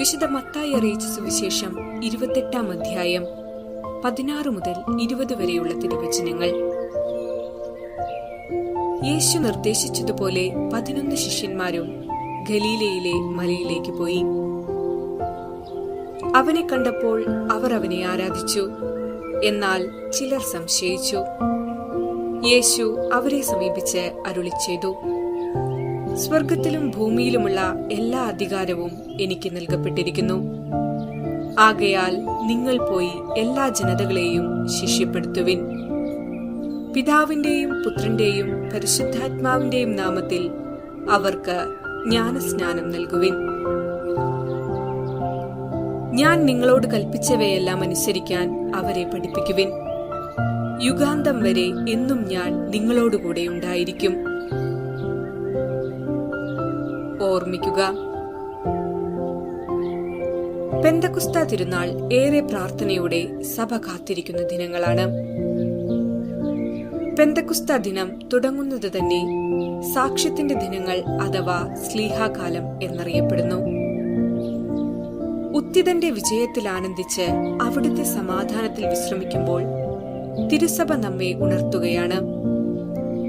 വിശുദ്ധ മത്തായി അറിയിച്ച സുവിശേഷം ഇരുപത്തെട്ടാം അധ്യായം പതിനാറ് മുതൽ ഇരുപത് വരെയുള്ള തിരുവചനങ്ങൾ. യേശു നിർദ്ദേശിച്ചതുപോലെ പതിനൊന്ന് ശിഷ്യന്മാരും ഖലീലയിലെ മലയിലേക്ക് പോയി. അവനെ കണ്ടപ്പോൾ അവർ അവനെ ആരാധിച്ചു എന്നാൽ ചിലർ സംശയിച്ചു. യേശു അവരെ സമീപിച്ച് അരുളി ചെയ്തു സ്വർഗത്തിലും ഭൂമിയിലുമുള്ള എല്ലാ അധികാരവും എനിക്ക് നൽകപ്പെട്ടിരിക്കുന്നു. ആകയാൽ നിങ്ങൾ പോയി എല്ലാ ജനതകളെയും ശിഷ്യപ്പെടുത്തുവിൻ. പിതാവിന്റെയും പുത്രന്റെയും പരിശുദ്ധാത്മാവിന്റെയും നാമത്തിൽ അവർക്ക് ജ്ഞാനസ്നാനം നൽകുവിൻ. ഞാൻ നിങ്ങളോട് കൽപ്പിച്ചവയെല്ലാം അനുസരിക്കാൻ അവരെ പഠിപ്പിക്കുവിൻ. യുഗാന്തം വരെ എന്നും ഞാൻ നിങ്ങളോടുകൂടെ ഉണ്ടായിരിക്കും. ഓർമ്മിക്കുക. പെന്തകുസ്ത തിരുനാൾ ഏറെ പ്രാർത്ഥനയോടെ സഭ കാത്തിരിക്കുന്ന ദിനങ്ങളാണ്. പെന്തകുസ്ത ദിനം തുടങ്ങുന്നത് തന്നെ സാക്ഷ്യത്തിന്റെ ദിനങ്ങൾ അഥവാ സ്ലീഹാകാലം എന്നറിയപ്പെടുന്നു. ഉത്തിതന്റെ വിജയത്തിൽ ആനന്ദിച്ച് അവിടുത്തെ സമാധാനത്തിൽ വിശ്രമിക്കുമ്പോൾ തിരുസഭ നമ്മെ ഉണർത്തുകയാണ്.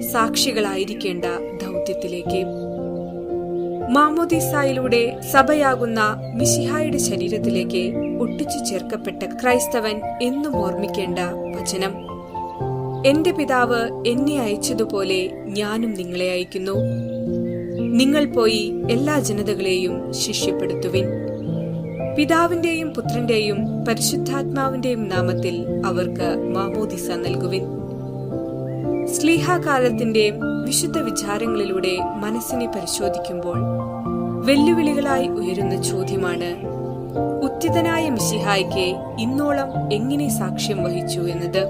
സാക്ഷികളായിരിക്കേണ്ട ദൗത്യത്തിലേക്ക്. മാമോദീസായിലൂടെ സഭയാകുന്ന മിശിഹായുടെ ശരീരത്തിലേക്ക് ഒട്ടിച്ചു ചേർക്കപ്പെട്ട ക്രൈസ്തവൻ എന്നും ഓർമ്മിക്കേണ്ട വചനം. എന്റെ പിതാവ് എന്നെ അയച്ചതുപോലെ ഞാനും നിങ്ങളെ അയക്കുന്നു. നിങ്ങൾ പോയി എല്ലാ ജനതകളെയും ശിഷ്യപ്പെടുത്തുവിൻ. പിതാവിന്റെയും പുത്രന്റെയും പരിശുദ്ധാത്മാവിന്റെയും നാമത്തിൽ അവർക്ക് മാമോദിസ നൽകുവിൻ. സ്ലീഹാകാലത്തിന്റെ വിശുദ്ധ വിചാരങ്ങളിലൂടെ മനസ്സിനെ പരിശോധിക്കുമ്പോൾ വെല്ലുവിളികളായി ഉയരുന്ന ചോദ്യമാണ് ഉത്തിതനായ മിശിഹായ്ക്ക് ഇന്നോളം എങ്ങനെ സാക്ഷ്യം വഹിച്ചു എന്നത്.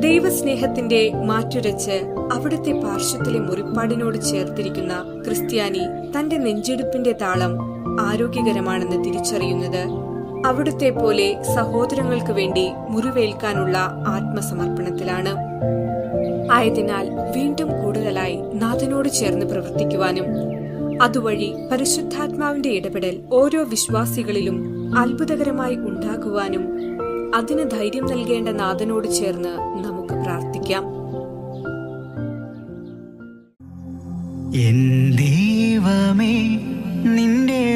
ദൈവസ്നേഹത്തിന്റെ മാറ്റുരച്ച് അവിടുത്തെ പാർശ്വത്തിലെ മുറിപ്പാടിനോട് ചേർത്തിരിക്കുന്ന ക്രിസ്ത്യാനി തന്റെ നെഞ്ചെടുപ്പിന്റെ താളം ആരോഗ്യകരമാണെന്ന് തിരിച്ചറിയുന്നത് അവിടുത്തെ പോലെ സഹോദരങ്ങൾക്ക് വേണ്ടി മുറിവേൽക്കാനുള്ള ആത്മസമർപ്പണത്തിലാണ്. ആയതിനാൽ വീണ്ടും കൂടുതലായി നാഥനോട് ചേർന്ന് പ്രവർത്തിക്കുവാനും അതുവഴി പരിശുദ്ധാത്മാവിന്റെ ഇടപെടൽ ഓരോ വിശ്വാസികളിലും അത്ഭുതകരമായി ഉണ്ടാകുവാനും അതിന് ധൈര്യം നൽകേണ്ട നാഥനോട് ചേർന്ന് നമുക്ക് പ്രാർത്ഥിക്കാം. എൻ ദൈവമേ നിന്റെ